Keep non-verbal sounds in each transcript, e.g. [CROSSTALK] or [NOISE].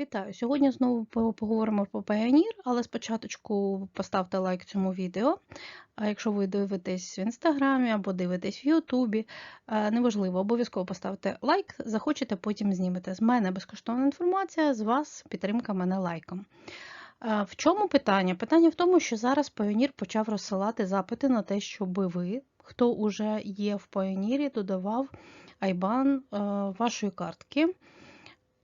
Вітаю! Сьогодні знову поговоримо про Payoneer, але спочатку поставте лайк цьому відео. А якщо ви дивитесь в інстаграмі або дивитесь в Ютубі, е, неважливо, обов'язково поставте лайк, захочете, потім знімете. З мене безкоштовна інформація, з вас підтримка мене лайком. Е, В чому питання? Питання в тому, що зараз Payoneer почав розсилати запити на те, щоб ви, хто вже є в Payoneer, додавав IBAN е, вашої картки.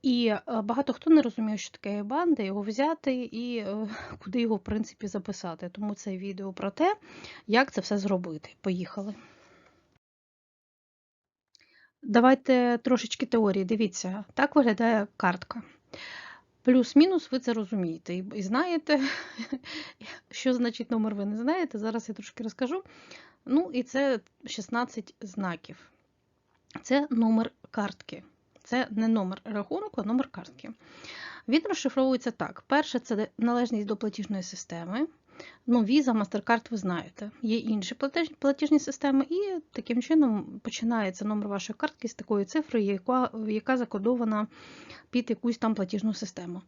І е, багато хто не розуміє, що таке IBAN, де його взяти і е, [LAUGHS] куди його, в принципі, записати. Тому це відео про те, як це все зробити. Поїхали. Давайте трошечки теорії. Дивіться, так виглядає картка. Плюс-мінус, ви це розумієте і, і знаєте, [LAUGHS] що значить номер, ви не знаєте. Зараз я трошки розкажу. Ну, і це 16 знаків. Це номер картки. Це не номер рахунку, а номер картки. Він розшифровується так: перше, це належність до платіжної системи. Ну, Visa, MasterCard, ви знаєте. Є інші платеж- платіжні системи, і таким чином починається номер вашої картки з такої цифри, яка, яка закодована під якусь там платіжну систему.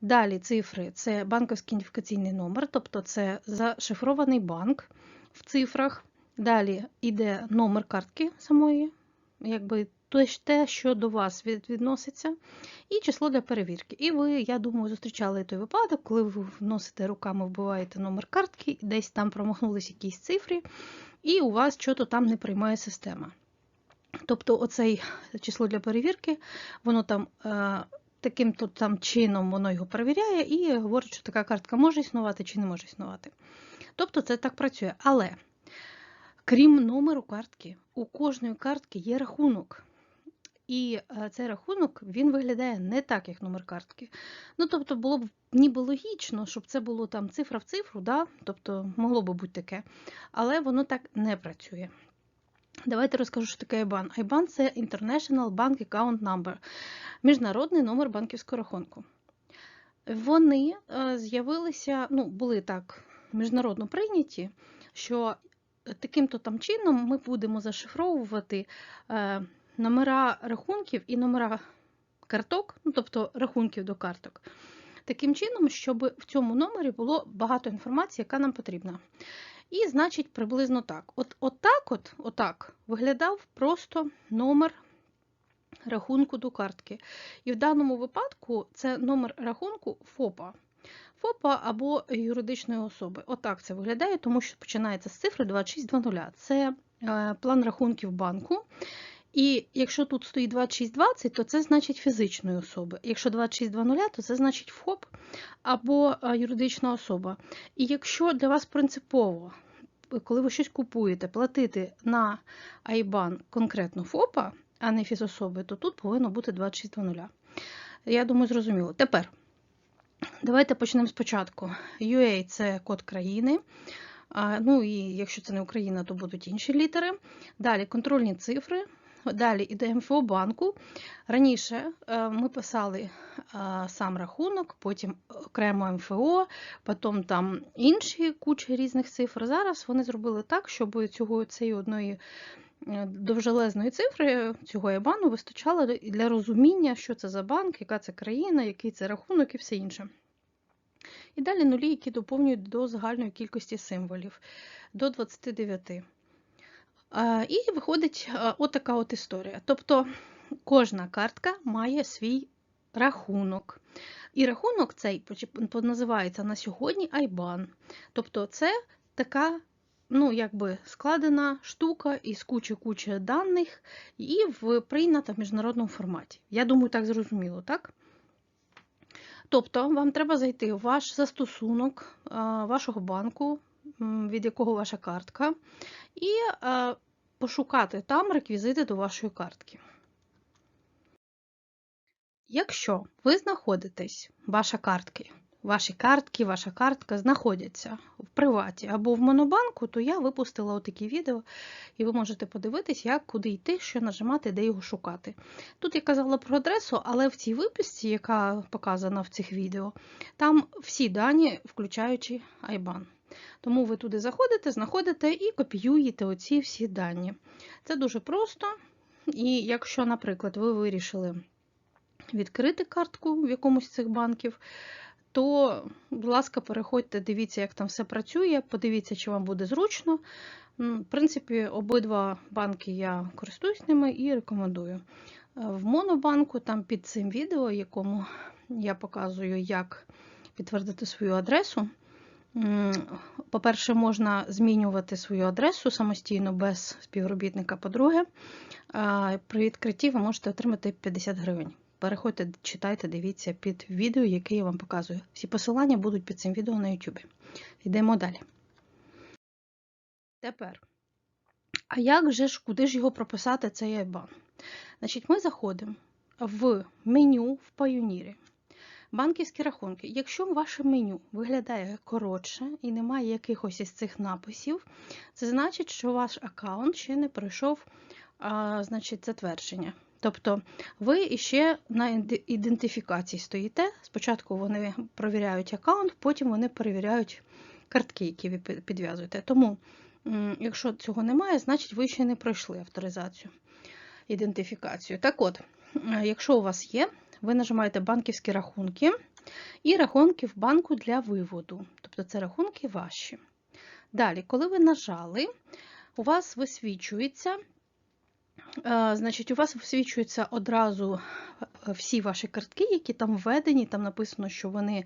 Далі цифри це банківський ідентифікаційний номер, тобто це зашифрований банк в цифрах. Далі йде номер картки самої, якби те, що до вас відноситься, і число для перевірки. І ви, я думаю, зустрічали той випадок, коли ви вносите руками, вбиваєте номер картки, десь там промахнулись якісь цифри, і у вас щось там не приймає система. Тобто, оцей число для перевірки, воно там. е, Таким то там чином воно його перевіряє і говорить, що така картка може існувати чи не може існувати. Тобто це так працює. Але крім номеру картки, у кожної картки є рахунок. І е, цей рахунок він виглядає не так, як номер картки. Ну, тобто, було б ніби логічно, щоб це було там цифра в цифру, да? тобто могло би бути таке, але воно так не працює. Давайте розкажу, що таке IBAN. IBAN – це International Bank Account Number, міжнародний номер банківського рахунку. Вони е, з'явилися, ну, були так міжнародно прийняті, що таким-то там чином ми будемо зашифровувати е, номера рахунків і номера карток, ну, тобто рахунків до карток. Таким чином, щоб в цьому номері було багато інформації, яка нам потрібна. І, значить, приблизно так. От, от так от, отак виглядав просто номер рахунку до картки. І в даному випадку це номер рахунку ФОПа. ФОПа або юридичної особи. Отак це виглядає, тому що починається з цифри 2620. Це е, план рахунків банку. І якщо тут стоїть 2620, то це значить фізичної особи. Якщо 2620, то це значить ФОП або е, юридична особа. І якщо для вас принципово, коли ви щось купуєте, платити на IBAN конкретно ФОПа, а не фізособи, то тут повинно бути 2620. Я думаю, зрозуміло. Тепер давайте почнемо спочатку. UA – це код країни. Ну і якщо це не Україна, то будуть інші літери. Далі контрольні цифри. Далі іде МФО банку. Раніше е, ми писали е, сам рахунок, потім окремо МФО, потім там інші кучі різних цифр. Зараз вони зробили так, щоб цього цієї одної е, довжелезної цифри цього ЕБАНу вистачало для розуміння, що це за банк, яка це країна, який це рахунок і все інше. І далі нулі, які доповнюють до загальної кількості символів до 29. А, І виходить отака от історія. Тобто кожна картка має свій рахунок. І рахунок цей називається на сьогодні IBAN. Тобто це така ну, якби складена штука із кучі-кучі даних і в, прийнята в міжнародному форматі. Я думаю, так зрозуміло, так? Тобто вам треба зайти в ваш застосунок вашого банку, від якого ваша картка, і а, пошукати там реквізити до вашої картки. Якщо ви знаходитесь, ваша картки, ваші картки, ваша картка знаходяться в приваті або в монобанку, то я випустила отакі відео, і ви можете подивитись, як куди йти, що нажимати, де його шукати. Тут я казала про адресу, але в цій виписці, яка показана в цих відео, там всі дані, включаючи IBAN. Тому ви туди заходите, знаходите і копіюєте оці всі дані. Це дуже просто. І якщо, наприклад, ви вирішили відкрити картку в якомусь з цих банків, то, будь ласка, переходьте, дивіться, як там все працює, подивіться, чи вам буде зручно. В принципі, обидва банки я користуюсь ними і рекомендую. В Монобанку, там під цим відео, якому я показую, як підтвердити свою адресу. По-перше, можна змінювати свою адресу самостійно без співробітника. По-друге, при відкритті ви можете отримати 50 гривень. Переходьте, читайте, дивіться під відео, яке я вам показую. Всі посилання будуть під цим відео на YouTube. Йдемо далі. Тепер, а як же ж, куди ж його прописати, цей IBAN? Значить, ми заходимо в меню в Payoneer. Банківські рахунки. Якщо ваше меню виглядає коротше і немає якихось із цих написів, це значить, що ваш аккаунт ще не пройшов а, значить, затвердження. Тобто ви іще на ідентифікації стоїте. Спочатку вони перевіряють аккаунт, потім вони перевіряють картки, які ви підв'язуєте. Тому, якщо цього немає, значить ви ще не пройшли авторизацію, ідентифікацію. Так от, якщо у вас є, ви нажимаєте банківські рахунки і рахунки в банку для виводу. Тобто це рахунки ваші. Далі, коли ви нажали, у вас висвічується Значить, у вас висвічуються одразу е, всі ваші картки, які там введені, там написано, що вони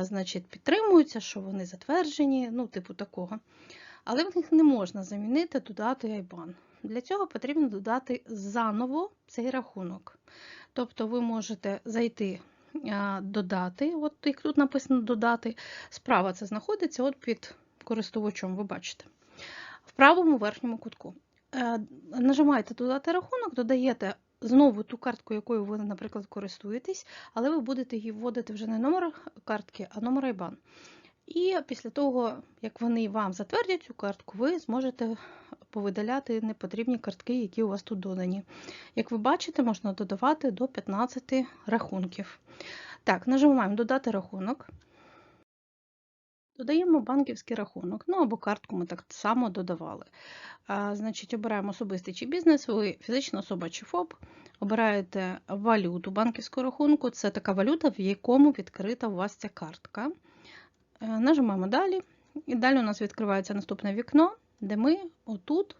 значить, підтримуються, що вони затверджені, ну, типу такого. Але в них не можна замінити, додати IBAN. Для цього потрібно додати заново цей рахунок. Тобто ви можете зайти, додати, от як тут написано додати, справа це знаходиться от під користувачом, ви бачите, в правому верхньому кутку. Е, нажимаєте додати рахунок, додаєте знову ту картку, якою ви, наприклад, користуєтесь, але ви будете її вводити вже не номер картки, а номер IBAN. І після того, як вони вам затвердять цю картку, ви зможете повидаляти непотрібні картки, які у вас тут додані. Як ви бачите, можна додавати до 15 рахунків. Так, нажимаємо Додати рахунок. Додаємо банківський рахунок, ну або картку ми так само додавали. А, Значить, Обираємо особистий чи бізнес, ви фізична особа чи ФОП, обираєте валюту банківського рахунку, це така валюта, в якому відкрита у вас ця картка. Е, нажимаємо далі. І далі у нас відкривається наступне вікно, де ми отут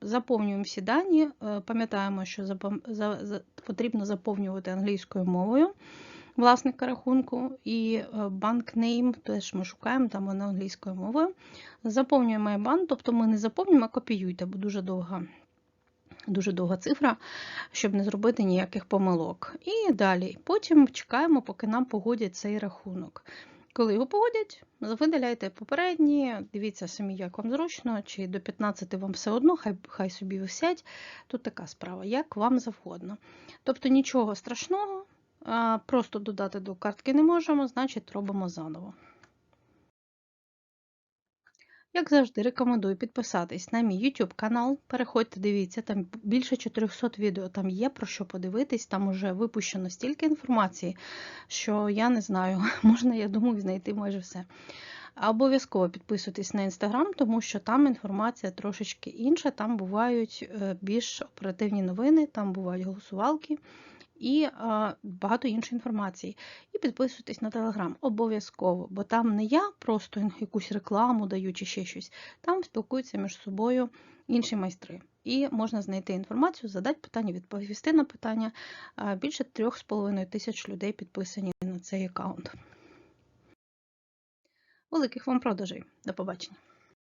заповнюємо всі дані. Е, пам'ятаємо, що потрібно заповнювати англійською мовою власника рахунку, і е, банк name теж ми шукаємо, там вона англійською мовою. Заповнюємо IBAN, тобто ми не заповнюємо, а копіюйте, бо дуже довга. Дуже довга цифра, щоб не зробити ніяких помилок. І далі. Потім чекаємо, поки нам погодять цей рахунок. Коли його погодять, видаляйте попередні, дивіться самі, як вам зручно, чи до 15 вам все одно, хай хай собі висять. Тут така справа, як вам завгодно. Тобто нічого страшного, Просто додати до картки не можемо, значить робимо заново. Як завжди, рекомендую підписатись на мій YouTube канал. Переходьте, дивіться, там більше 400 відео, там є про що подивитись, там вже випущено стільки інформації, що я не знаю, [LAUGHS] можна, я думаю, знайти майже все. Обов'язково підписуйтесь на інстаграм, тому що там інформація трошечки інша, там бувають е, більш оперативні новини, там бувають голосувалки і багато іншої інформації. І підписуйтесь на телеграм обов'язково, бо там не я просто якусь рекламу даю чи ще щось. Там спілкуються між собою інші майстри. І можна знайти інформацію, задати питання, відповісти на питання. Більше 3,5 тисяч людей підписані на цей аккаунт. Великих вам продажей. До побачення!